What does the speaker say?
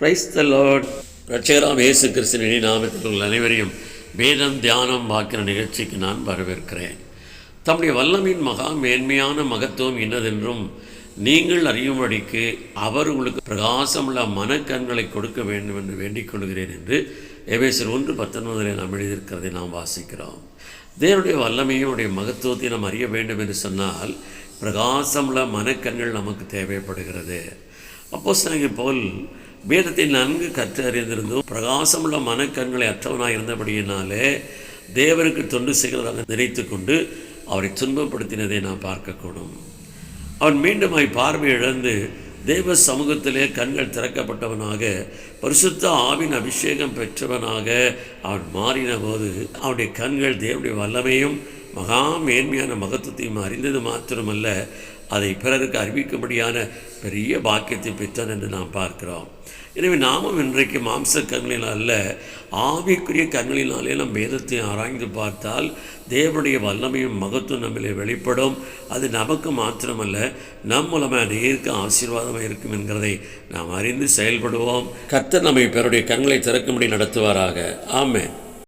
Praise the Lord ரட்சகராம் இயேசு கிறிஸ்துவின் நாமத்தில் உள்ள அனைவரையும் வேதம் தியானம் பார்க்கிற நிகழ்ச்சிக்கு நான் வரவேற்கிறேன். தம்முடைய வல்லமையின் மகா மேன்மையான மகத்துவம் இன்னதென்றும் நீங்கள் அறியும்படிக்கு அவர் உங்களுக்கு பிரகாசமுள்ள மனக்கண்களை கொடுக்க வேண்டும் என்று வேண்டிக் கொள்கிறேன் என்று எபேசர் ஒன்று பத்தொன்பதில் நாம் எழுதியிருக்கிறதை நாம் வாசிக்கிறோம். தேவனுடைய வல்லமையுடைய மகத்துவத்தை நாம் அறிய வேண்டும் என்று சொன்னால் பிரகாசமுள்ள மனக்கண்கள் நமக்கு தேவைப்படுகிறது. அப்போ போல் வேதத்தை நன்கு கற்று அறிந்திருந்தும் பிரகாசமுள்ள மனக்கண்களை அற்றவனாக இருந்தபடியினாலே தேவருக்கு தொண்டு செய்கிறதாக நினைத்து கொண்டு அவரை துன்பப்படுத்தினதை நாம் பார்க்கக்கூடும். அவன் மீண்டும் பார்வை இழந்து தேவ சமூகத்திலே கண்கள் திறக்கப்பட்டவனாக பரிசுத்த ஆவின் அபிஷேகம் பெற்றவனாக அவன் மாறின போது அவனுடைய கண்கள் தேவனுடைய வல்லமையும் மகா மேன்மையான மகத்துவத்தையும் அறிந்தது மாத்திரமல்ல அதை பிறருக்கு அறிவிக்கும்படியான பெரிய பாக்கியத்தை பெற்றான் என்று நாம் பார்க்கிறோம். எனவே நாமும் இன்றைக்கு மாம்ச கண்களில் அல்ல ஆவிக்குரிய கண்களினாலே நம் வேதத்தை ஆராய்ந்து பார்த்தால் தேவனுடைய வல்லமையும் மகத்துவம் நம்மளே வெளிப்படும். அது நமக்கு மாத்திரமல்ல நம் மூலமாக நேருக்கு ஆசீர்வாதமாக இருக்கும் என்கிறதை நாம் அறிந்து செயல்படுவோம். கர்த்தர் நம்மை பிறருடைய கண்களை திறக்கும்படி நடத்துவாராக. ஆமேன்.